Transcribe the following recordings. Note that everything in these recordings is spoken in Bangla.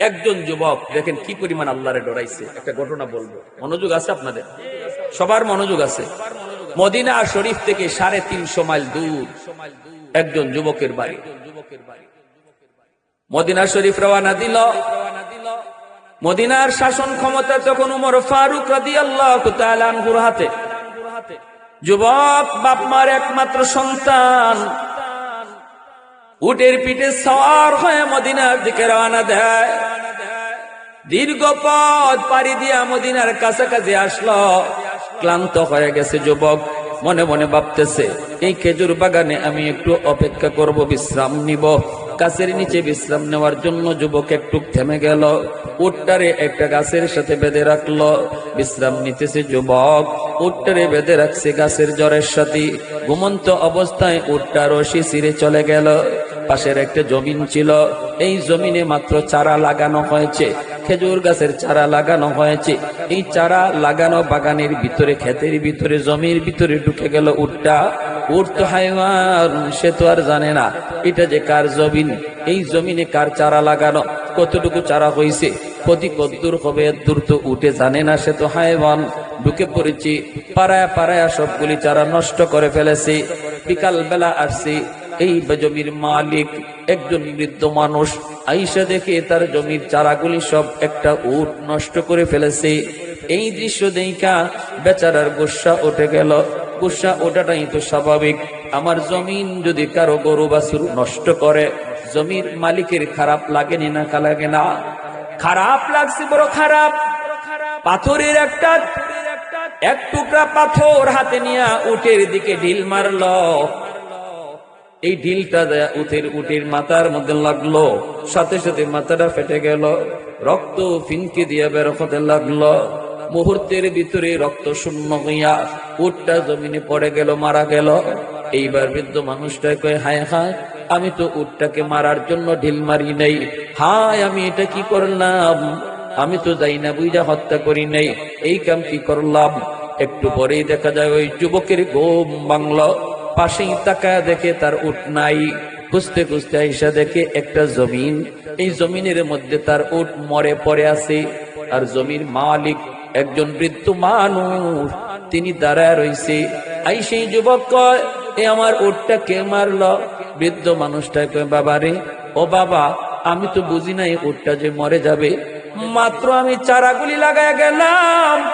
একজন যুবক, দেখেন কি পরিমাণ আল্লাহরে ডরাইছে, একটা ঘটনা বলব। মনোযোগ আছে আপনাদের? সবার মনোযোগ আছে। মদিনা শরীফ থেকে সাড়ে তিনশো মাইল দূর একজন যুবকের বাড়ি। মদিনা শরীফ রওয়ানা দিল। মদিনার শাসন ক্ষমতা তখন উমর ফারুক রাদি আল্লাহ হাতে। যুবক বাপ মার একমাত্র সন্তান। উটের পিঠে সওয়ার হয়ে মদিনার দিকে রওনা দেয়। দীর্ঘ পথ পাড়ি দিয়া মদিনার কাছাকাছি আসলো। ক্লান্ত হয়ে গেছে যুবক, মনে মনে ভাবতেছে, এই খেজুর বাগানে আমি একটু অপেক্ষা করব, বিশ্রাম নিব। গাছের নিচে বিশ্রাম নেওয়ার জন্য যুবক একটু থেমে গেল। উটটারে একটা গাছের সাথে বেঁধে রাখল। বিশ্রাম নিতেছে যুবক, উটটারে বেঁধে রাখছে গাছের জ্বরের সাথে। ঘুমন্ত অবস্থায় উটটা রশি ছিঁড়ে চলে গেল। পাশের একটা জমিন ছিল। এই জমিনে মাত্র চারা লাগানো হয়েছে। খেজুর গাছের চারা লাগানো হয়েছে। এই চারা লাগানো বাগানের ভিতরে, ক্ষেতের ভিতরে, জমির ভিতরে ঢুকে গেল উটটা। উঠ তো সে তো আর জানে না এটা যে কার জমিন, এই জমিনে কার চারা লাগানো, কতটুকু চারা হয়েছে। ক্ষতি কদ্দূর হবে দূর তো উঠে জানে না, সে তো হাইওয়ান। ঢুকে পড়েছি, পাড়ায় পাড়ায় সবগুলি চারা নষ্ট করে ফেলেছে। বিকাল বেলা আসছি এই জমির মালিক একজন বৃদ্ধ মানুষ। আইসা দেখে তার জমির চারাগুলি সব একটা উট নষ্ট করে ফেলেছে। এই দৃশ্য দেখা বেচারার গোসা উঠে গেল। গোসা ওঠাটাই তো স্বাভাবিক। আমার জমিন যদি কারও গরু বাছুর নষ্ট করে, জমির মালিকের খারাপ লাগেনি না লাগে না? খারাপ লাগছে, বড় খারাপ। পাথরের একটা, এক টুকরা পাথর হাতে নিয়ে উটের দিকে ঢিল মারলো। এই ঢিলটা দেয়া উঠের উটের মাথার মধ্যে লাগল, সাথে সাথে মাথাটা ফেটে গেল, রক্ত ফিনকে দিয়ে বের হতে লাগল। মুহূর্তের ভিতরে রক্ত শূন্য হইয়া উটটা জমিনে পড়ে গেল, মারা গেল। এইবার বৃদ্ধ মানুষটা কয়ে, হায় হায়, আমি তো উটটাকে মারার জন্য ঢিল মারি নাই। হায়, আমি এটা কি করলাম? আমি তো যাই না বুঝা হত্যা করি নাই। এই কাম কি করলাম? একটু পরেই দেখা যায়, ওই যুবকের গোম বাংলা পাশেই তাকায় দেখে তার উট নাই। খুঁজতে খুঁজতে আইসা দেখে একটা জমিন। এই জমিনের মধ্যে তার উট মরে পড়ে আছে। আর জমির মালিক একজন বৃদ্ধ মানুষ। তিনি দাঁড়ায় রইছে। আই সেই যুবক কয়, এ আমার উটটা কে মারল? বৃদ্ধ মানুষটা কয়, বাবা রে, ও বাবা, আমি তো বুঝি নাই উটটা যে মরে যাবে। মাত্র আমি চারাগুলি লাগায় গেলাম।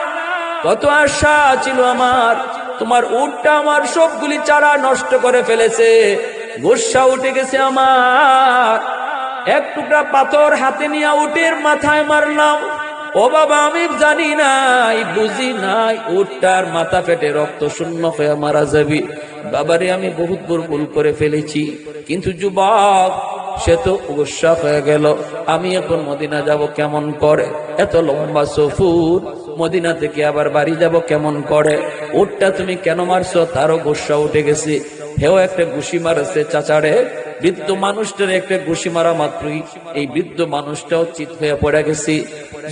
কত আশা ছিল আমার। তোমার উটটা আমার সবগুলি চারা নষ্ট করে ফেলেছে। গোসা উঠে গেছে আমার। এক টুকরা পাথর হাতে নিয়ে উটের মাথায় মারলাম। ও বাবা, আমি জানি নাই, বুঝি নাই, উটটার মাথা ফেটে রক্ত শূন্য হয়ে মারা যাবি। বাবারে, আমি বহুত বড় ভুল করে ফেলেছি। কিন্তু যুবক, সে তো গোসা হয়ে গেল। আমি এখন মদিনা যাব কেমন করে? এত লম্বা সফুর। মদিনা থেকে আবার বাড়ি যাব কেমন করে? ওটটা তুমি কেন মারছো? তারও গোসা উঠে গেছে। হেও একটা ঘুষি মারছে, চাচারে। বৃদ্ধ মানুষটার একটা ঘুষি মারা মাত্রই এই বৃদ্ধ মানুষটাও চিত হয়ে পড়ে গেছে।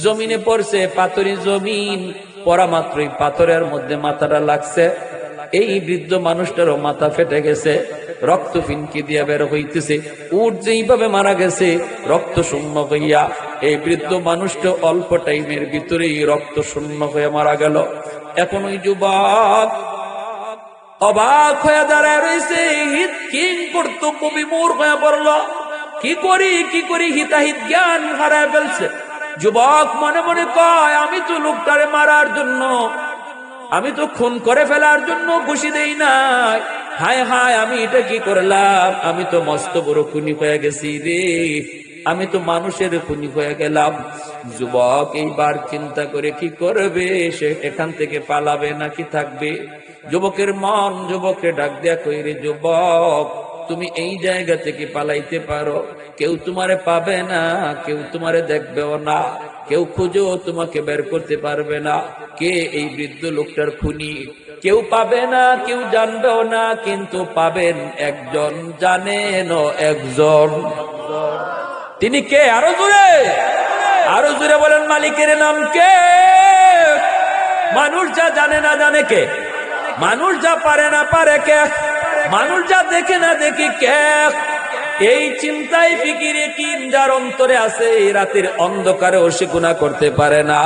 জমিনে পড়ছে পাথরি জমিন। পড়া মাত্রই পাথরের মধ্যে মাথাটা লাগছে। এই বৃদ্ধ মানুষটারও মাথা ফেটে গেছে। রক্ত ফিনকি দিয়া বের হইতেছে। উঠ যেইভাবে মারা গেছে, রক্ত শূন্য হইয়া এই বৃদ্ধ মানুষটা অল্প টাইমের ভিতরেই রক্ত শূন্য হয়ে মারা গেল। এখন ওই যুবক অবাক হয়ে দাঁড়ায় রয়েছে হিত কিং করতো কবি মোর হয়ে পড়ল। কি করি কি করি, হিতাহিত জ্ঞান হারায় ফেলছে। যুবক মনে মনে কয়, আমি তো লোকটারে মারার জন্য, আমি তো খুন করে ফেলার জন্য খুশি দেই নাই। হায় হায়, আমি এটা কি করলাম? আমি তো মস্ত বড় খুনি হয়ে গেছি রে। আমি তো মানুষের খুনি হয়ে গেলাম। যুবক এইবার চিন্তা করে কি করবে? সে এখান থেকে পালাবে নাকি থাকবে? যুবকের মন যুবকে ডাক দেয়া কইরে যুবক? তুমি এই জায়গা থেকে পালাইতে পারো। কেউ তোমারে পাবে না, কেউ তোমারে দেখবেও না, কেউ খুঁজেও তোমাকে বের করতে পারবে না। কে এই বৃদ্ধ লোকটার খুনি? কেউ পাবে না, কেউ জানবেও না, কিন্তু পাবেন একজন, জানেন একজন। তিনি কে? আরও জোরে! আরও জোরে বলেন, মালিকের নাম কে? মানুষ যা জানে না জানে কে? মানুষ যা পারে না পারে কে? মানুষ যা দেখে না দেখি কে? এই চিন্তায় ফিকিরে কিন যার অন্তরে আছে? এই রাতের অন্ধকারে সে করতে পারে না।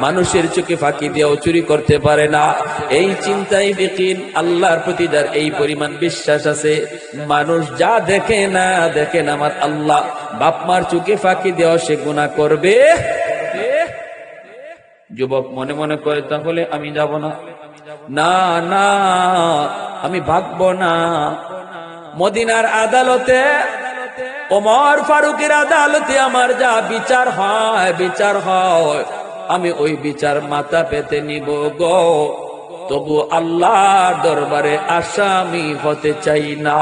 মানুষের চোখে ফাঁকি দিয়েও চুরি করতে পারে না। এই চিন্তায় ফিকিন আল্লাহর প্রতি যার এই পরিমাণ বিশ্বাস আছে, মানুষ যা দেখে না দেখেন আমার আল্লাহ বাপমার চোখে ফাঁকি দেওয়া সে গুণা করবে। যুবক মনে মনে করে, তাহলে আমি যাব না। না না। আমি ভাগবো না। মদিনার আদালতে ওমর ফারুকের আদালতে আমার যা বিচার হয় বিচার হয়। আমি ওই বিচার মাথা পেতে নিব গো। তবু আল্লাহর দরবারে আসামি হতে চাই না।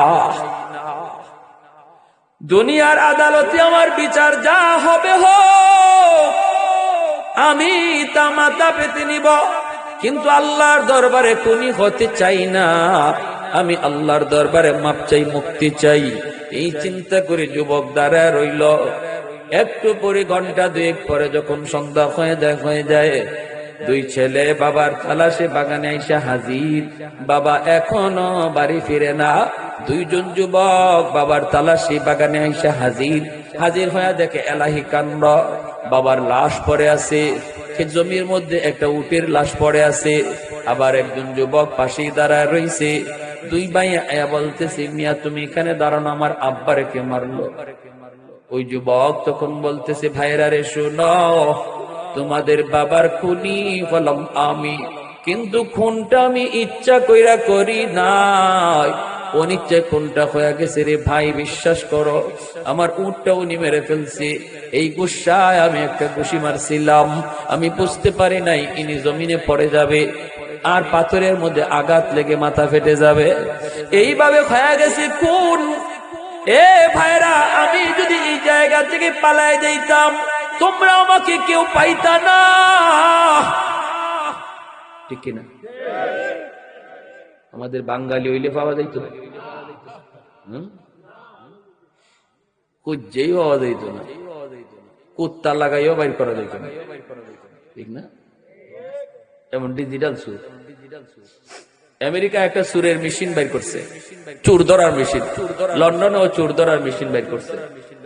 দুনিয়ার আদালতে আমার বিচার যা হবে হোক, আমি তা মাথা পেতে নিব। কিন্তু আল্লাহর দরবারে কোনি হতে চাই না। আমি আল্লাহর দরবারে মাপ চাই, মুক্তি চাই। এই চিন্তা করে যুবক দ্বারা রইল। একটু পরে, ঘণ্টা দুয়েক পরে যখন সন্ধ্যা হয়ে যায় হয়ে যায় দুই ছেলে বাবার তালাশে বাগানে আইসা হাজির। বাবা এখনও বাড়ি ফিরে না। দুইজন যুবক বাবার তালাশি বাগানে আইসা হাজির। হাজির হয়ে দেখে এলাহি কান্ড। বাবার লাশ পড়ে আছে। জমির মধ্যে একটা উটের লাশ পড়ে আছে। আবার একজন যুবক পাশেই দাঁড়ায় রইছে। দুই ভাই আয়া বলতেছে, মিয়া, তুমি এখানে দাঁড়ানো আমার আব্বারে কে মারলো? ওই যুবক তখন বলতেছে ভাইরা রে, শোনো। তোমাদের বাবার খুনি হলাম আমি। কিন্তু খুনটা আমি ইচ্ছা কইরা করি নাই। অনিচ্ছায় খুনটা হয়ে গেছে রে ভাই, বিশ্বাস করো। আমার উটটা উনি মেরে ফেলছে। এই গুসায় আমি একটা ঘুষি মারছিলাম। আমি বুঝতে পারি নাই ইনি জমিনে পড়ে যাবে আর পাথরের মধ্যে আঘাত লেগে মাথা ফেটে যাবে। এইভাবে হয়ে গেছে কোন এ ভাইরা, আমি যদি এই জায়গা থেকে পালায় যাইতাম তোমরা আমাকে কেউ পাইতা না। ঠিক কিনা? আমাদের বাঙালি হইলে পাওয়া যাইতো? কুজ্জেই পাওয়া যাইত না। কুত্তা লাগাইও বাইর করা যাইত না। ঠিক না? যেমন ডিজিটাল সুর। আমেরিকা একটা সুরের মেশিন বাইর করছে। চুর ধরার মেশিন। লন্ডনে ও চুর ধরার মেশিন বাইর করছে।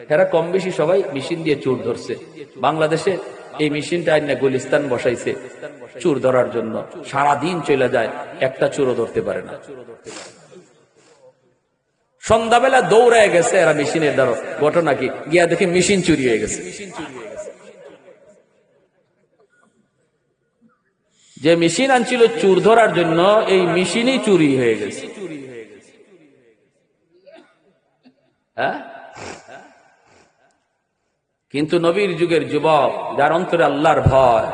এরা কম বেশি সবাই মেশিন দিয়ে চুর ধরছে। বাংলাদেশে এই মেশিনটা আইনা গুলিস্তান বসাইছে চুর ধরার জন্য। সারা দিন চলে যায়, একটা চুরও ধরতে পারে না। সন্ধ্যাবেলা দৌড়ায় গেছে এরা মেশিনের দ্বারা। ঘটনা কি? গিয়া দেখে মেশিন চুরি হয়ে গেছে। যে মেশিন আনছিল চুর ধরার জন্য, এই মেশিনই চুরি হয়ে গেছে। হ্যাঁ? কিন্তু নবীর যুগের যুবক, যার অন্তরে আল্লাহর ভয়,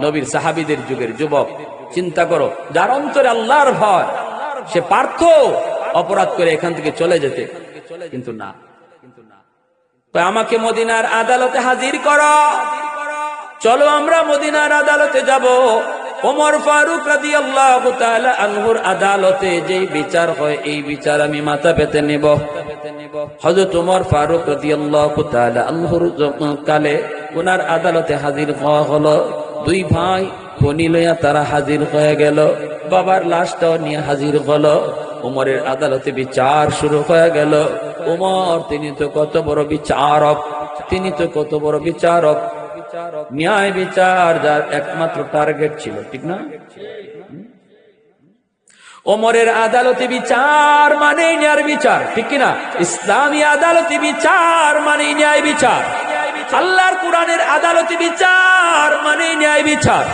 নবীর সাহাবিদের যুগের যুবক, চিন্তা করো, যার অন্তরে আল্লাহর ভয়, সে পার্থ, অপরাধ করে এখান থেকে চলে যেতে। কিন্তু না। আমাকে মদিনার আদালতে হাজির করো। চলো আমরা মদিনার আদালতে যাব। ওমর ফারুক রাদি আল্লাহ আনহুর আদালতে যেই বিচার হয়, এই বিচার আমি মাথা পেতে নেব। হজরত ওমর ফারুক রাদি আল্লাহ আনহুর কালে ওনার আদালতে হাজির হওয়া হলো। দুই ভাই, খনি লইয়া তারা হাজির হয়ে গেল। বাবার লাশটাও নিয়ে হাজির হলো। উমরের আদালতে বিচার শুরু হয়ে গেল। উমর তিনি তো কত বড় বিচারক, তিনি তো কত বড় বিচারক। ন্যায় বিচার যার একমাত্র টার্গেট ছিল, ঠিক না? ওমরের আদালতে বিচার মানে ন্যায় বিচার, ঠিক কিনা? ইসলামী আদালতে বিচার মানে ন্যায় বিচার। আল্লাহর কোরআনের আদালতে বিচার মানে ন্যায় বিচার।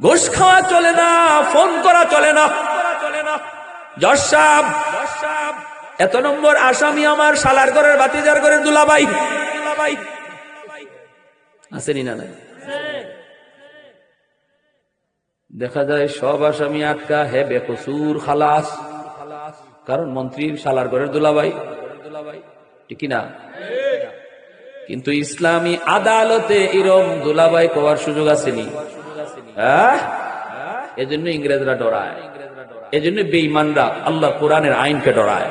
ঘুষ খাওয়া চলে না, ফোন করা চলে না। সাহেব, এত নম্বর আসামি আমার সালার ঘরের বাতিজার ঘরের দুলাবাই দুলাবাই আসেনি না নাই। দেখা যায় সব আসামি আটকা, হে বেকসুর খালাস। কারণ মন্ত্রীর সালার ঘরের দুলাভাই। ঠিক না? কিন্তু ইসলামী আদালতে এরম দুলাভাই পাওয়ার সুযোগ আসেনি। এজন্য ইংরেজরা ডরায়। এজন্য বেঈমানরা আল্লাহ কোরআনের আইনকে ডরায়।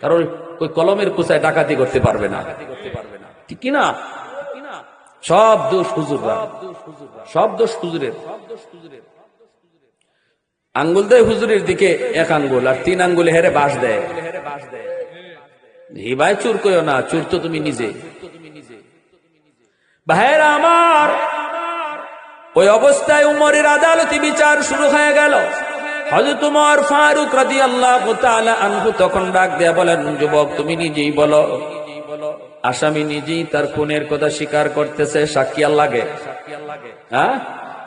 কারণ ওই কলমের কুচায় ডাকাতি করতে পারবে না। ঠিক না? সব দোষ হুজুররা। সব দোষ হুজুরের। আঙ্গুল দেয় হুজুরের দিকে এক আঙ্গুল আর তিন আঙ্গুলে হেরে বাস দেয়। হিবাই চুর কইও না, চুর তো তুমি নিজে। ভাইরা আমার, ওই অবস্থায় উমরের আদালতি বিচার শুরু হয়ে গেল। হযরত উমর ফারুক রাদিয়াল্লাহু তাআলা আনহু তখন ডাক দেয়া বলেন, যুবক, তুমি নিজেই বলো। আসামি নিজেই তার খুনের কথা স্বীকার করতেছে, সাক্ষী আর লাগে হ্যাঁ?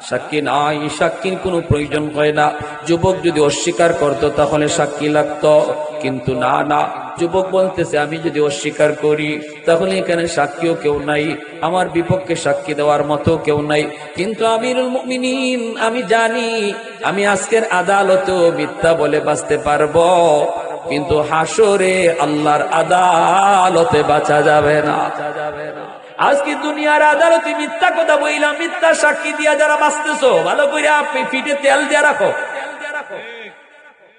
সাক্ষী নাই, সাক্ষীর কোনো প্রয়োজন হয় না। যুবক যদি অস্বীকার করতো তাহলে সাক্ষী লাগতো, কিন্তু না না। যুবক বলতেছে, আমি যদি অস্বীকার করি, তাহলে এখানে সাক্ষীও কেউ নাই। আমার বিপক্ষে সাক্ষী দেওয়ার মতো কেউ নাই। কিন্তু আমিরুল আমি জানি, আমি আজকের আদালতেও মিথ্যা বলে বাঁচতে পারব। কিন্তু হাসরে আল্লাহর আদালতে বাঁচা যাবে না। আজকে দুনিয়ার আদালতে মিথ্যা কথা বইলাম মিথ্যা সাক্ষী দিয়া যারা বাঁচতেছো, ভালো করে আপনি ফিটে তেল দিয়া রাখো।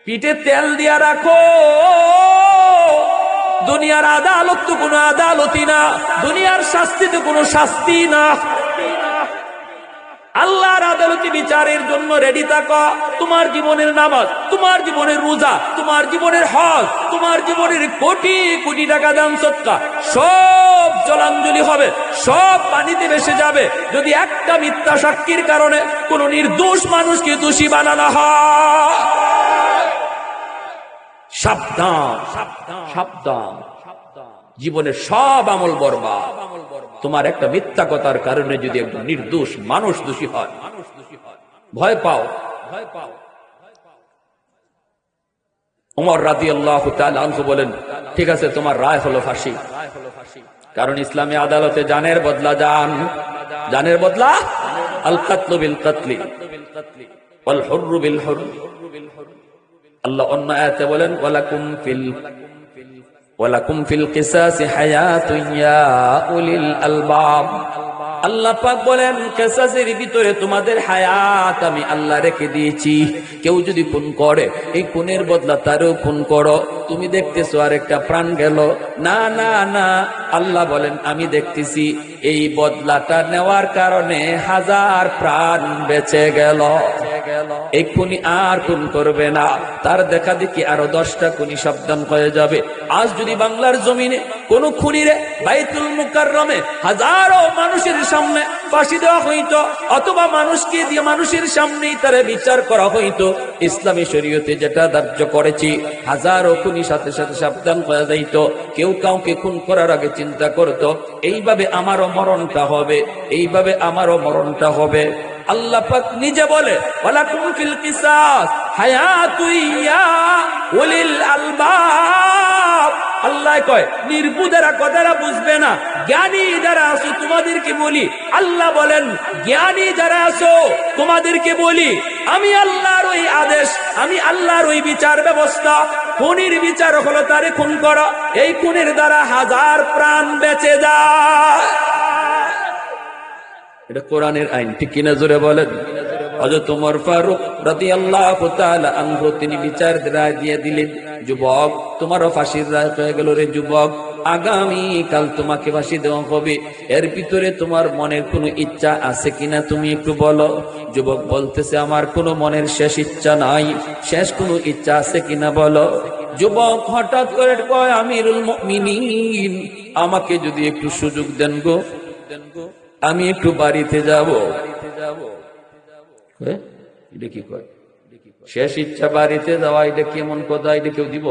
পিঠে তেল দিয়া রাখো। দুনিয়ার আদালত তো কোনো আদালতই না, দুনিয়ার শাস্তি তো কোনো শাস্তি না। আল্লাহর আদালতি বিচারের জন্য রেডি থাকো। তোমার জীবনের নামাজ, তোমার জীবনের রোজা, তোমার জীবনের হজ, তোমার জীবনের কোটি কোটি টাকা দাম সৎকা। সব জলাঞ্জলি হবে, সব পানিতে ভেসে যাবে। যদি একটা মিথ্যা সাক্ষীর কারণে কোন নির্দোষ মানুষকে দোষী বানানো হয়। সাবধান সাবধান। জীবনের সব আমল বরবাদ। তোমার একটা মিথ্যা কথার কারণে যদি একজন নির্দোষ মানুষ দোষী হয়, ভয় পাও। ভয় পাও উমর রাজি আল্লাহ আনহু বলেন, ঠিক আছে, তোমার রায় হলো ফাঁসি। কারণ ইসলামী আদালতে জানের বদলা জান, জানের বদলা আল কাতলু বিল কাতলি ওয়াল হুররু বিল হুরর আল্লাহ অন্য আয়াতে বলেন, ওয়ালাকুম ফিল ওয়ালাকুম ফিল কিসাসি হায়াতুন ইয়া উলিল আলবাব। আল্লাহ পাক বলেন, কেসাসের ভিতরে তোমাদের হায়াত আমি আল্লাহ রেখে দিয়েছি। কেউ যদি খুন করে, এই খুনের বদলা তারও খুন করো। তুমি দেখতেছো আর একটা প্রাণ গেল। না না না, আল্লাহ বলেন, আমি দেখতেছি, এই বদলাটা নেওয়ার কারণে হাজার প্রাণ বেঁচে গেল। আর করবে না। তার দেখা দেখি আরও দশটা খুনি সাবধান হয়ে যাবে। আজ যদি বাংলার জমিনে কোন খুনিরে বাইতুল হাজারো মানুষের সামনে ফাঁসি দেওয়া হইতো, অথবা মানুষকে দিয়ে মানুষের সামনেই তারা বিচার করা হইতো, ইসলামী শরীয়তে যেটা ধার্য করেছি, হাজারো খুনি সাথে সাথে সাবধান হয়ে যাইতো। কেউ কাউকে খুন করার আগে চিন্তা করতো, এইভাবে আমারও মরণটা হবে, এইভাবে আমারও মরণটা হবে। আল্লাহ পাক নিজে বলে, ওয়ালাকুম ফিল কিসাস, হায়াতু ইয়া উলিল আলবাব। আল্লাহ কয়, নির্বুদেরা কথাটা বুঝবে না, জ্ঞানী যারা আছো তোমাদেরকে বলি। আল্লাহ বলেন, জ্ঞানী যারা আছো তোমাদেরকে বলি, আমি আল্লাহর ওই আদেশ, আমি আল্লাহর ওই বিচার ব্যবস্থা, খুনির বিচার হলো তারে খুন করা, এই খুনের দ্বারা হাজার প্রাণ বেঁচে যায়। এটা কোরআনের আইন। ঠিক কিনা জোরে বলেন? তিনি বিচার রায় দিয়ে দিলেন, যুবক, তোমারও ফাঁসির রায় হয়ে রে যুবক। তোমাকে ফাঁসি দেওয়া এর ভিতরে তোমার মনের কোনো ইচ্ছা আছে কিনা তুমি একটু বলো? যুবক বলতেছে, আমার কোনো মনের শেষ ইচ্ছা নাই। শেষ কোনো ইচ্ছা আছে কিনা বলো? যুবক হঠাৎ করে কয় আমাকে যদি একটু সুযোগ দেন গো দেন গো। আমি একটু বাড়িতে যাব? এটা কি কয়? শেষ ইচ্ছা বাড়িতে যাওয়া, এটা কেমন কথা? এটা কেউ দিব?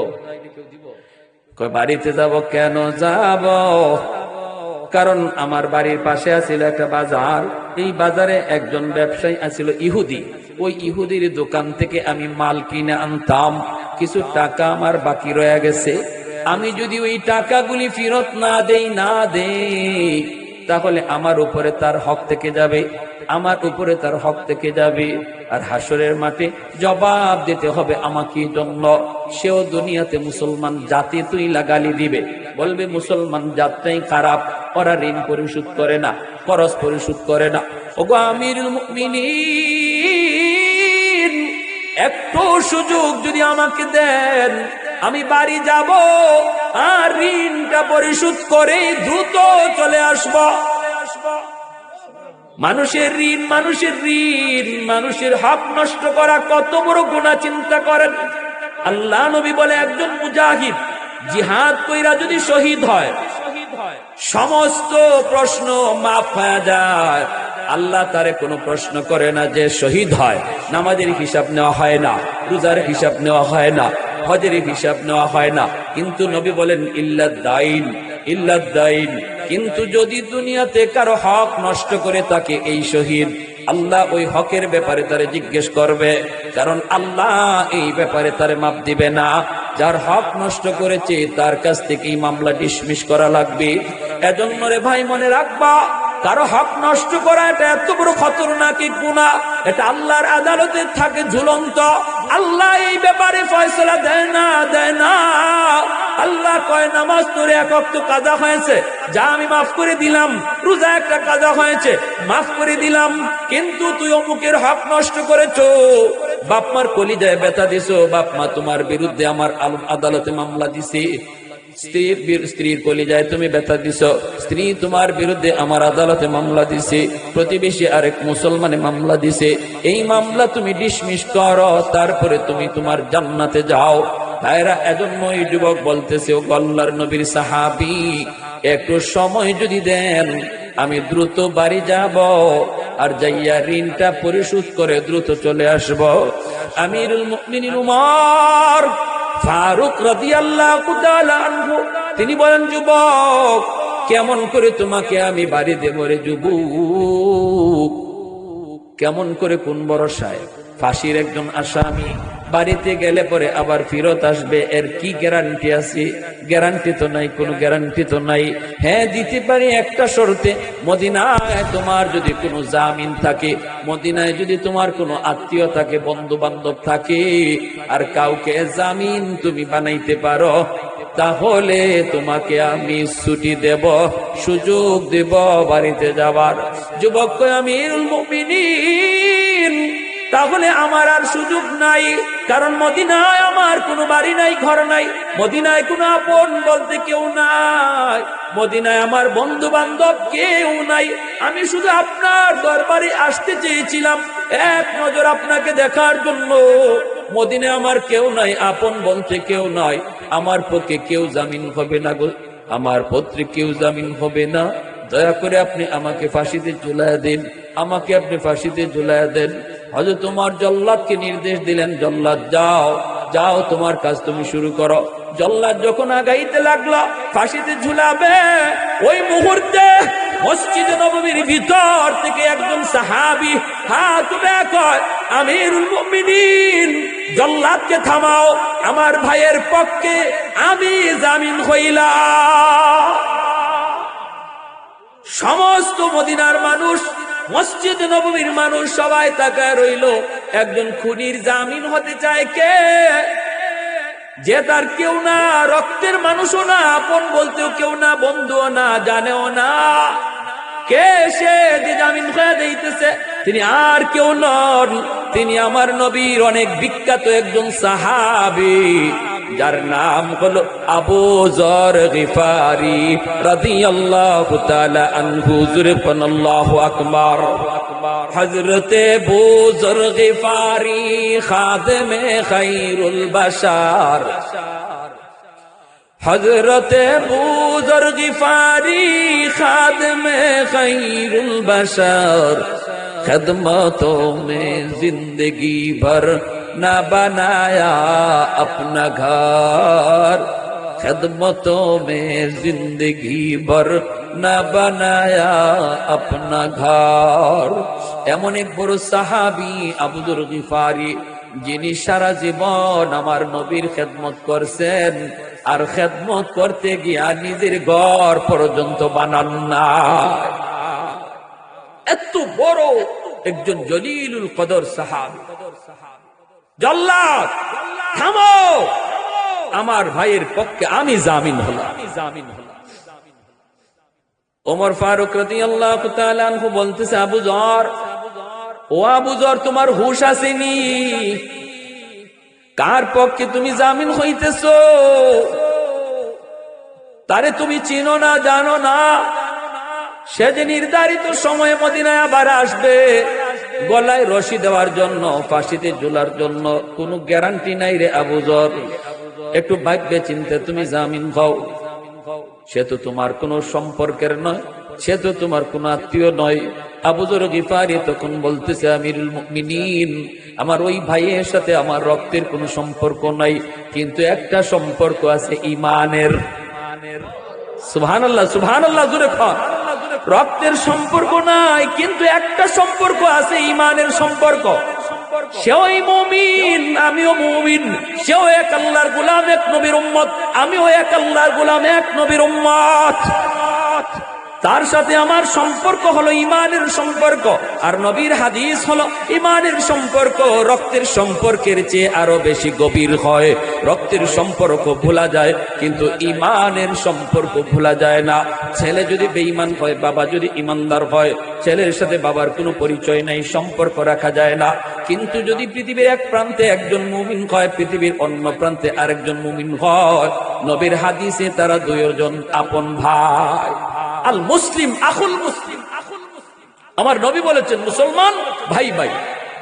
বাড়িতে যাব কেন যাব? কারণ আমার বাড়ির পাশে আছিল একটা বাজার। এই বাজারে একজন ব্যবসায়ী আছিল ইহুদি। ওই ইহুদির দোকান থেকে আমি মাল কিনে আনতাম। কিছু টাকা আমার বাকি রয়ে গেছে। আমি যদি ওই টাকাগুলি ফেরত না দেই না দেই তাহলে আমার উপরে তার হক থেকে যাবে, আমার উপরে তার হক থেকে যাবে। আর হাসরের মাঠে জবাব দিতে হবে আমাকে জন্য। সেও দুনিয়াতে মুসলমান জাতি তুই লাগালি দিবে। বলবে, মুসলমান জাতটাই খারাপ, ওরা ঋণ পরিশোধ করে না, খরচ পরিশোধ করে না। ওগো আমির একটু সুযোগ যদি আমাকে দেন আমি বাড়ি যাব আর ঋণটা পরিশোধ করে দ্রুত চলে আসব। মানুষের ঋণ মানুষের ঋণ, মানুষের হক নষ্ট করা কত বড় গুণা চিন্তা করেন। আল্লাহ নবী বলে একজন মুজাহিদ, জিহাদ কইরা যদি শহীদ হয়, সমস্ত প্রশ্ন মাফ হয়ে যায়। আল্লাহ তারে কোনো প্রশ্ন করে না যে শহীদ হয়, নামাজের হিসাব নেওয়া হয় না, রোজার হিসাব নেওয়া হয় না। হজের হিসাব নেওয়া হয় না। কিন্তু নবী বলেন ইল্লাদ্দাইন ইল্লাদ্দাইন কিন্তু যদি দুনিয়াতে কারও হক নষ্ট করে তাকে এই শহীদ, আল্লাহ ওই হকের ব্যাপারে তারে জিজ্ঞেস করবে। কারণ আল্লাহ এই ব্যাপারে তারে মাপ দিবে না। যার হক নষ্ট করেছে, তার কাছ থেকে এই মামলা ডিসমিস করা লাগবে। এজন্য রে ভাই, মনে রাখবা কারও হক নষ্ট করা, এটা এত বড় খতরনাকি গুণা এটা আল্লাহর আদালতে থাকে ঝুলন্ত। আল্লাহ এই ব্যাপারে ফয়সলা দেয় না দেয় না। আল্লাহ কয়, নামাজ তোরে এক অক্ত কাজা হয়েছে। যা আমি মাফ করে দিলাম, রোজা একটা কাজা হয়েছে, মাফ করে দিলাম। কিন্তু তুই অমুকের হক নষ্ট করেছ। বাপমার কলিজায় ব্যথা দিছো, বাপ মা তোমার বিরুদ্ধে আমার আদালতে মামলা দিছে। স্ত্রীর স্ত্রীর কলিজায় তুমি ব্যথা দিছ। স্ত্রী তোমার বিরুদ্ধে আমার আদালতে মামলা দিছে। প্রতিবেশী আরেক মুসলমানে মামলা দিছে। এই মামলা তুমি ডিসমিস করো, তারপরে তুমি তোমার জান্নাতে যাও। ভাইরা এজন্য এই যুবক বলতেছে, ও গল্লার নবীর সাহাবি, একটু সময় যদি দেন, আমি দ্রুত বাড়ি যাব আর যাইয়া ঋণটা পরিশোধ করে দ্রুত চলে আসব। আমিরুল মুমিনিন উমর ফারুক রাজি আল্লাহ তিনি বলেন, যুবক, কেমন করে তোমাকে আমি বাড়ি দেব রে যুবক? কেমন করে কোন সাহেব? ফাঁসির একজন আসামি। বাড়িতে গেলে পরে আবার ফিরত আসবে। এর কি গ্যারান্টি আছে? গ্যারান্টি তো নাই কোনো গ্যারান্টি তো নাই। হ্যাঁ দিতে পারি একটা শর্তে। মদিনায় তোমার যদি কোনো জামিন থাকে মদিনায় যদি তোমার কোনো আত্মীয় থাকে বন্ধু বান্ধব থাকে আর কাউকে জামিন তুমি বানাইতে পারো তাহলে তোমাকে আমি ছুটি দেব সুযোগ দেব বাড়িতে যাবার। যুবক কয়, আমিরুল মুমিনিন। তাহলে আমার আর সুযোগ নাই। কারণ মদিনায় আমার কোনো বাড়ি নাই, ঘর নাই। মদিনায় কোনো আপন বলতে কেউ নাই। মদিনায় আমার বন্ধু বান্ধব কেউ নাই। আমি শুধু আপনার দরবারে আসতে চেয়েছিলাম। এক নজর আপনাকে দেখার জন্য। মদিনে আমার কেউ নাই, আপন বলতে কেউ নাই। আমার পক্ষে কেউ জামিন হবে না গো। আমার পত্রে কেউ জামিন হবে না। দয়া করে আপনি আমাকে ফাঁসিতে ঝুলাইয়া দিন। আমাকে আপনি ফাঁসিতে ঝুলাইয়া দেন। হয়তো তোমার জল্লাদকে নির্দেশ দিলেন, জল্লাদ যাও যাও, তোমার কাজ তুমি শুরু করো। জল্লাদ যখন আগাইতে লাগল, ফাঁসিতে ঝুলাবে, ওই মুহূর্তে মসজিদ নবমীর ভিতর থেকে একজন সাহাবি হাত কয় আমিরুল জল্লাদকে থামাও, আমার ভাইয়ের পক্ষে আমি জামিন হইলাম। সমস্ত মদিনার মানুষ মসজিদ নবমীর মানুষ সবাই তাকায় রইল। একজন খুনির জামিন হতে চায় কে? যে তার কেউ না, রক্তের মানুষও না, আপন বলতেও কেউ না, বন্ধুও না, জানেও না। কে সে যে জামিন হয়ে দিতেছে তিনি আর কেউ নন। তিনি আমার নবীর অনেক বিখ্যাত একজন সাহাবি। جر যার নাম হলো আবু জর গিফারি রাদিয়াল্লাহু তাআলা আনহু জুরফান اللہ আকবার حضرت ابو ذر غفاری خادم خیر البشار حضرت ابو ذر غفاری خادم خیر البشار خدمتوں میں زندگی بھر न बनाया अपना घर खदमतों में जिंदगी भर न बनाया अपना घर এমন এক বড় সাহাবি আবুদুর গিফারি যিনি সারা জীবন আমার নবীর খেদমত করছেন আর খেদমত করতে গিয়া নিজের ঘর পর্যন্ত বানান না এত বড় একজন জলিলুল কদর সাহাব জল্লাদ, থামো। আমার ভাইয়ের পক্ষে আমি জামিন হলাম। আমি জামিন হলাম ওমর ফারুক রতি আল্লাহ বলতেছে, আবু জর, ও আবু জর, তোমার হুশ আসেনি। কার পক্ষে তুমি জামিন হইতেছ? তারে তুমি চিনো না, জানো না। সে যে নির্ধারিত সময়ে মদিনায় আবার আসবে। গলায় রশি দেওয়ার জন্য, ফাঁসিতে ঝুলার জন্য কোনো গ্যারান্টি নাই রে আবুজর একটু ভাগ্যে চিনতে তুমি জামিন খাও সে তো তোমার কোনো সম্পর্কের নয়, সে তো তোমার কোনো আত্মীয় নয়। আবুজর গিফারি তখন বলতেছে, আমিরুল মুমিনিন, আমার ওই ভাইয়ের সাথে আমার রক্তের কোনো সম্পর্ক নাই, কিন্তু একটা সম্পর্ক আছে ইমানের। সুবহানাল্লাহ সুবহানাল্লাহ জুড়ে খান রক্তের সম্পর্ক নাই, কিন্তু একটা সম্পর্ক আছে ইমানের সম্পর্ক। সেও মুমিন, আমিও মুমিন। সেও এক আল্লাহর গোলাম, এক নবীর উম্মত। আমিও এক আল্লাহর গোলাম, এক নবীর উম্মত। তার সাথে আমার সম্পর্ক হলো ইমানের সম্পর্ক, আর নবীর হাদিস হলো ইমানের সম্পর্ক। রক্তের সম্পর্কের চেয়ে আরও বেশি গভীর হয়। রক্তের সম্পর্ক ভোলা যায়, কিন্তু ইমানের সম্পর্ক ভোলা যায় না। ছেলে যদি বেঈমান হয়, বাবা যদি ইমানদার হয়, ছেলের সাথে বাবার কোনো পরিচয় নাই, সম্পর্ক রাখা যায় না। কিন্তু যদি পৃথিবীর এক প্রান্তে একজন মুমিন হয়, পৃথিবীর অন্য প্রান্তে আরেকজন মুমিন হয় নবীর হাদিসে তারা দুইজন আপন ভাই। আল মুসলিম আকুল মুসলিম। আমার নবী বলেছেন, মুসলমান ভাই ভাই।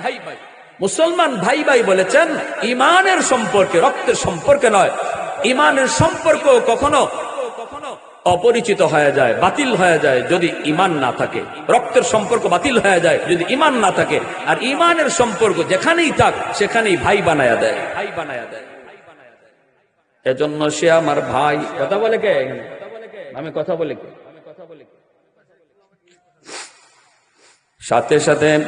ভাই ভাই মুসলমান ভাই ভাই বলেছেন, ইমানের সম্পর্কে, রক্তের সম্পর্কে নয়। ইমানের সম্পর্ক কখনো অপরিচিত হয়ে যায়, বাতিল হয়ে যায় যদি ইমান না থাকে। রক্তের সম্পর্ক বাতিল হয়ে যায় যদি ইমান না থাকে। আর ইমানের সম্পর্ক যেখানেই থাক, সেখানেই ভাই বানায়া দেয়। ভাই বানায়া দেয়। এজন্য সে আমার ভাই। কথা বলে কে? আমি কথা বলে কে? সাথে সাথে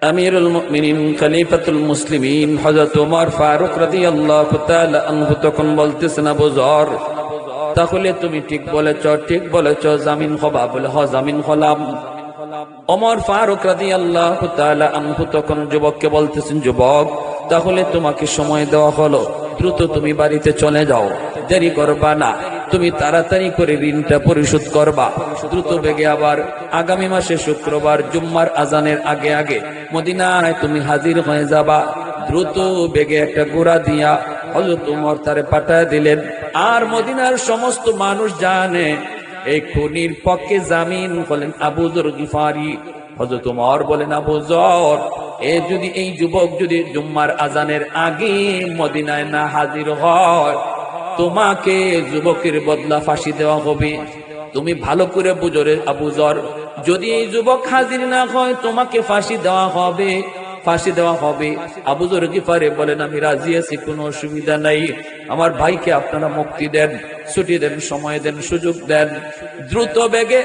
আমিরুল মুমিনিন, খলিফাতুল মুসলিমিন, হযরত ওমর ফারুক রাদিয়াল্লাহু তাআলা আনহু তখন বলতেছেন, আবু যর, তাহলে তুমি ঠিক বলেছ ঠিক বলেছ, জামিন হবা বলে, হ, জামিন হলাম। ওমর ফারুক রাদিয়াল্লাহু তাআলা আনহু তখন যুবককে বলতেছেন, যুবক, তাহলে তোমাকে সময় দেওয়া হলো। দ্রুত তুমি বাড়িতে চলে যাও। দেরি করবা না। তুমি তাড়াতাড়ি করে ঋণটা পরিশোধ করবা। দ্রুত বেগে আবার আগামী মাসে শুক্রবার, জুম্মার আজানের আগে আগে মদিনায় তুমি হাজির হয়ে যাবা। দ্রুত বেগে একটা গোড়া দিয়া হজরত উমর তারে পাঠায় দিলেন। আর মদিনার সমস্ত মানুষ জানে, এই খুনির পক্ষে জামিন হলেন আবুদর গিফারি। হজরত উমর বলেন, আবু জর এ যদি এই যুবক যদি জুম্মার আজানের আগে মদিনায় না হাজির হয়, তোমাকে যুবকের বদলা ফাঁসি দেওয়া হবে। তুমি ভালো করে বুঝরে আবু জর। যদি এই যুবক হাজির না হয়, তোমাকে ফাঁসি দেওয়া হবে। ফাঁসি দেওয়া হবে। আবুজর গিফারে বলেন, আমি রাজি আছি, কোনো অসুবিধা নাই। আমার ভাইকে আপনারা মুক্তি দেন, ছুটি দেন, সময় দেন, সুযোগ দেন। দ্রুত বেগে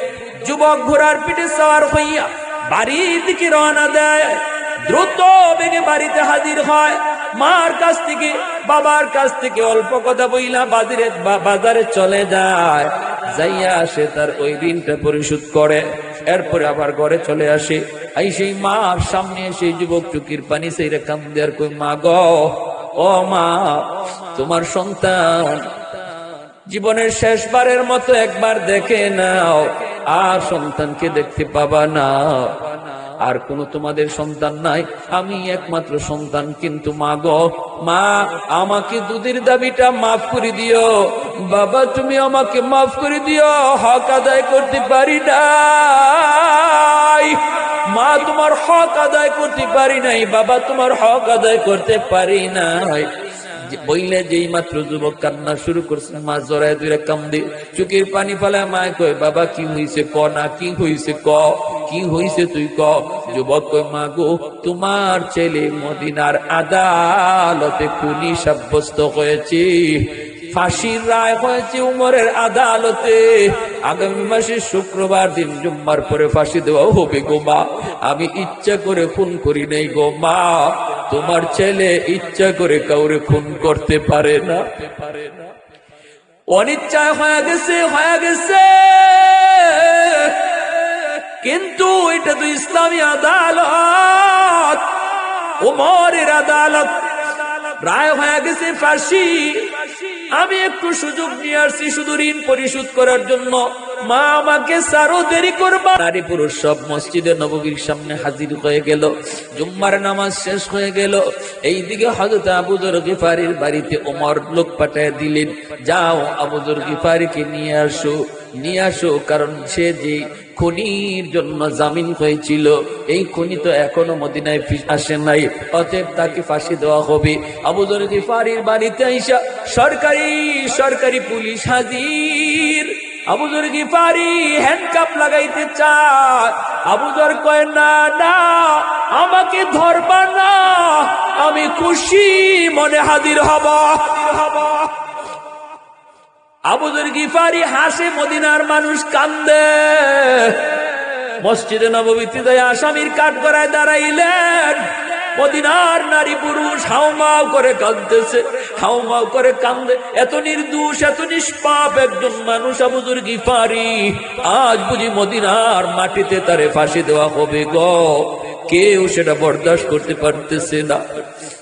যুবক ঘোড়ার পিঠে সওয়ার হইয়া বাড়ির দিকে রওনা দেয়। দ্রুত বেগে বাড়িতে হাজির হয়। মার কাছ থেকে, বাবার কাছ থেকে অল্প কথা বইলা বাজারে বাজারে চলে যায়। যাইয়া আসে তার ওই ঋণটা পরিশোধ করে। এরপরে আবার ঘরে চলে আসে। এই সেই মার সামনে সেই যুবক চুকির পানি সেই রেখাম দেয়ার কই মা গ, ও মা, তোমার সন্তান জীবনের শেষবারের মতো একবার দেখে নাও। আর সন্তানকে দেখতে পাবা না। আর কোন তোমাদের সন্তান নাই। আমি একমাত্র সন্তান, কিন্তু মা গো, মা, আমাকে দুধের দাবিটা মাফ করে দিও। বাবা, তুমি আমাকে মাফ করে দিও। হক আদায় করতে পারি নাই। মা, তোমার হক আদায় করতে পারি নাই। বাবা, তোমার হক আদায় করতে পারি নাই। বইলে যেই মাত্র যুবক কান্না শুরু করছে, মা জড়ায় দুইরা কামদে চোখের পানি ফেলায় মায় কয়, বাবা, কি হইছে? ক না, কি হইছে? ক? কি হইছে তুই ক? যুবক কয় মা গো তোমার ছেলে মদিনার আদালতে খুনি সাব্যস্ত হয়েছে। ফাঁসির রায় হয়েছে উমরের আদালতে। আগামী মাসে শুক্রবার দিন জুম্মার পরে ফাঁসি দেওয়া হবে গো মা। আমি ইচ্ছা করে খুন করি নাই গো মা। তোমার ছেলে ইচ্ছা করে কাউরে খুন করতে পারে না। অনিচ্ছায় হয়ে গেছে হয়ে গেছে। কিন্তু এটা তো ইসলামী আদালত, ওমরের আদালত। রায় হয়ে গেছে ফাঁসি। আমি একটু সুযোগ নিয়ে আসছি শুধু ঋণ পরিশোধ করার জন্য। মা আমাকে সারো দেরি করবা। নারী পুরুষ সব মসজিদে নববীর সামনে হাজির হয়ে গেল। জুম্মার নামাজ শেষ হয়ে গেল। এইদিকে হজরত আবুদর গিফারির বাড়িতে ওমর লোক পাঠায় দিলেন, যাও আবুদর গিফারিকে নিয়ে আসো। নিয়ে আসো, কারণ সে যে খনির জন্য জামিন হয়েছিল। এই খনি তো এখনও মদিনায় আসে নাই। অতএব তাকে ফাঁসি দেওয়া হবে। আবু জরদি ফারির বাড়িতে আইসা সরকারি সরকারি পুলিশ হাজির। আমাকে ধরবা না। আমি খুশি মনে হাজির হব হব। আবুদুর গিফারি হাসে, মদিনার মানুষ কান্দে। মসজিদে নবমীতে যায় আসামির কাঠ করায় দাঁড়াইলেন। মদিনার নারী পুরুষ হাউমাউ করে কাঁদতেছে, হাউমাউ করে কান্দে। এত নির্দোষ, এত নিষ্পাপ একজন মানুষ আবুদুর গিফারি। আজ বুঝি মদিনার মাটিতে তারে ফাঁসি দেওয়া হবে গ। কেউ সেটা বরদাস্ত করতে পারতেছে না।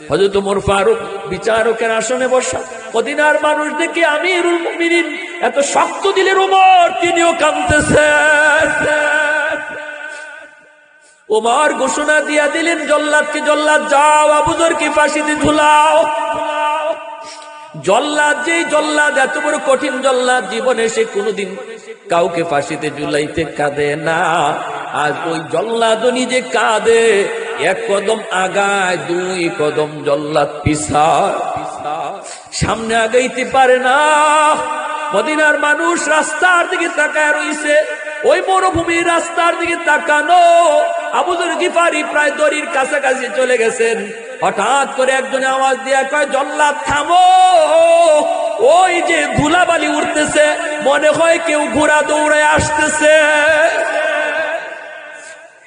হজরত ওমর ফারুক বিচারকের আসনে বসা, মদিনার মানুষ দেখে আমিরুল মুমিনিন এত শক্ত দিলের ওমর, তিনিও কাঁদতেছে ওমর ঘোষণা দিয়া দিলেন, জল্লাদকে জল্লাদ যাও আবুদরকে ফাঁসিতে ঝুলাও। জল্লাদ যেই জল্লাদ, এত বড় কঠিন জল্লাদ, জীবনে সে কোনোদিন কাউকে ফাঁসিতে ঝুলাইতে কাঁদে না। আজ ওই জল্লাদ নিজে কাঁদে। এক কদম আগায়, দুই কদম জল্লাদ পিছায় সামনে আগাইতে পারে না। মদিনার মানুষ রাস্তার দিকে তাকায় রইছে। ওই মরুভূমির রাস্তার দিকে তাকানো। আবুদুর গিফারি প্রায় দড়ির কাছাকাছি চলে গেছেন। হঠাৎ করে একজন আওয়াজ দিয়ে কয়, জল্লাদ, থামো! ওই যে ধুলাবালি উঠতেছে, মনে হয় কেউ ঘোড়া দৌড়ে আসতেছে।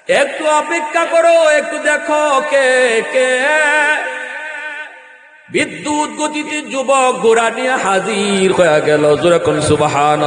একটু অপেক্ষা করো, একটু দেখো কে কে। বিদ্যুৎ গতিতে যুবক ঘোড়া নিয়ে হাজির হয়ে গেল। যেরকম সুবাহান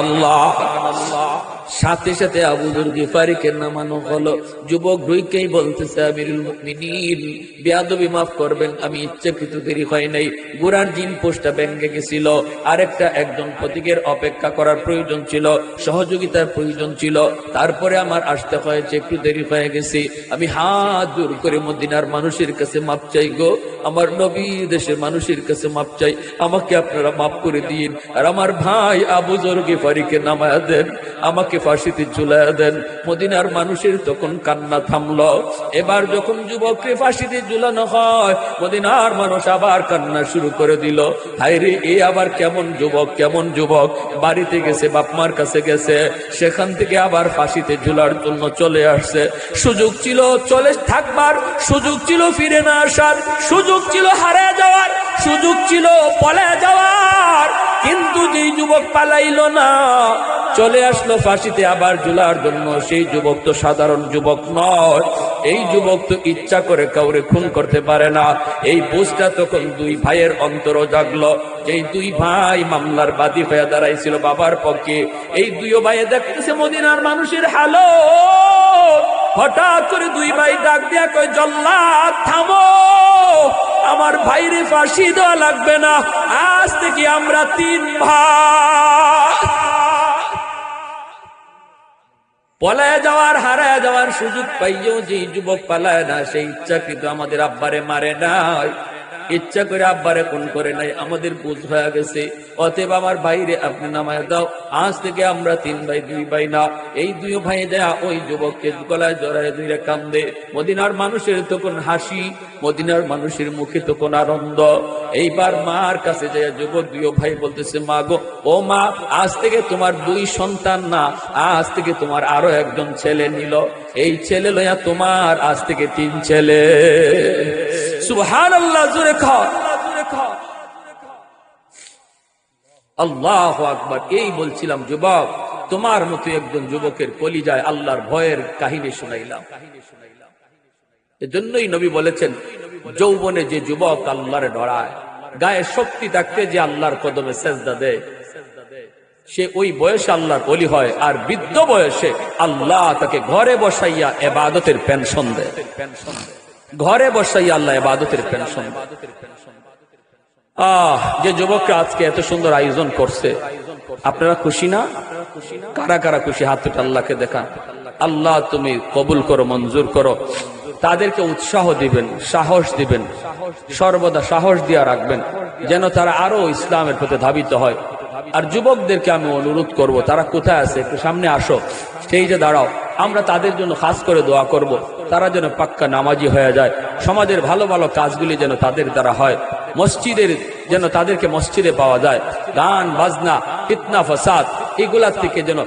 সাথে সাথে আবুদুর গিফারিকে নামানো হলো। যুবক ঢুইকেই বলতেছে, আমিরুল মুমিনিন, বেয়াদবি মাফ করবেন, আমি ইচ্ছাকৃত দেরি হয় নাই। গোড়ার জিন পোস্টটা ব্যাঙ্গে গেছিল। আরেকটা একজন প্রতীকের অপেক্ষা করার প্রয়োজন ছিল, সহযোগিতার প্রয়োজন ছিল। তারপরে আমার আসতে হয়েছে, একটু দেরি হয়ে গেছি। আমি হাত জোর করে মদিনার মানুষের কাছে মাপ চাই গো। আমার নবী দেশের মানুষের কাছে মাপ চাই। আমাকে আপনারা মাফ করে দিন। আর আমার ভাই আবু জরগে ফারিকে নামায়া দেন। আমাকে ফাঁসিতে ঝুলাইয়া দেন। মদিনার মানুষের তখন কান্না থামল। এবার যখন যুবককে ফাঁসিতে ঝুলানো হয়, মদিনার মানুষ আবার কান্না শুরু করে দিল। হাইরে এ আবার কেমন যুবক কেমন যুবক? বাড়িতে গেছে বাপমার কাছে গেছে। সেখান থেকে আবার ফাঁসিতে ঝুলার জন্য চলে আসছে। সুযোগ ছিল চলে থাকবার, সুযোগ ছিল ফিরে না আসার, সুযোগ ছিল হারা যাওয়ার, সুযোগ ছিল পলে যাওয়ার। কিন্তু যেই যুবক পালাইল না, চলে আসলো ফাঁসিতে আবার ঝুলার জন্য। সেই যুবক তো সাধারণ যুবক নয়। এই যুবক তো ইচ্ছা করে কাউরে খুন করতে পারে না। এই বুঝটা তখন দুই ভাইয়ের অন্তর জাগলো। যেই দুই ভাই মামলার বাদী হয়ে দাঁড়াইছিল বাবার পক্ষে, এই দুই ভাইয়ে দেখতেছে মদিনার মানুষের হালো। হঠাৎ করে দুই ভাই ডাক দিয়া কয়, জল্লাদ, থামো। আমার ভাইরে ফাঁসি দেওয়া লাগবে না। আজ থেকে আমরা তিন পলায় যাওয়ার, হারায় যাওয়ার সুযোগ পাইও যে যুবক পালায় না, সেই ইচ্ছা কিন্তু আমাদের আব্বারে মারে নাই। ইচ্ছা করে আব্বারে কোন করে নাই, আমাদের বুঝ হয়ে গেছে। অতএব আমার বাইরে আপনি নামায় দাও। আজ থেকে আমরা তিন ভাই, দুই ভাই না, এই দুই ভাই দেয়া ওই যুবককে গলায় জড়ায় দুইরে কান্দে। মদিনার মানুষের তখন হাসি, মদিনার মানুষের মুখে তখন আনন্দ। এইবার মার কাছে যায় যুবক দুই ভাই বলতেছে, মা গো, ও মা, আজ থেকে তোমার দুই সন্তান না, আজ থেকে তোমার আরও একজন ছেলে নিল। এই ছেলে লইয়া তোমার আজ থেকে তিন ছেলে। আল্লাহ আকবর, এই বলছিলাম, যুবক, তোমার মতো একজন যুবকের আল্লাহর ভয়ের কাহিনী শুনাইলাম। এজন্যই নবী বলেছেন, যৌবনে যে যুবক আল্লাহরে ডরায়, গায়ে শক্তি থাকতে যে আল্লাহর কদমে সেজদা দেয়। সে ওই বয়সে আল্লাহর বলি হয়, আর বৃদ্ধ বয়সে আল্লাহ তাকে ঘরে বসাইয়া এবাদতের পেনশন দেয় পেনশন দেয়। ঘরে বসাই আল্লাহ এবাদতের পেনশন। আহ, যে যুবকরা আজকে এত সুন্দর আয়োজন করছে। আপনারা খুশি না? কারা কারা খুশি? হাত আল্লাহকে দেখান। আল্লাহ তুমি কবুল করো, মঞ্জুর করো। তাদেরকে উৎসাহ দিবেন, সাহস দিবেন। সর্বদা সাহস দিয়া রাখবেন, যেন তারা আরও ইসলামের প্রতি ধাবিত হয়। আর যুবকদেরকে আমি অনুরোধ করব, তারা কোথায় আছে? একটু সামনে আসো। সেই যে দাঁড়াও। আমরা তাদের জন্য খাস করে দোয়া করব। তারা যেন পাক্কা নামাজি হয়ে যায়। সমাজের ভালো ভালো কাজগুলি যেন তাদের দ্বারা হয়। মসজিদের যেন তাদেরকে মসজিদে পাওয়া যায়। গান, বাজনা, ফিতনা, ফসাদ, এগুলার থেকে যেন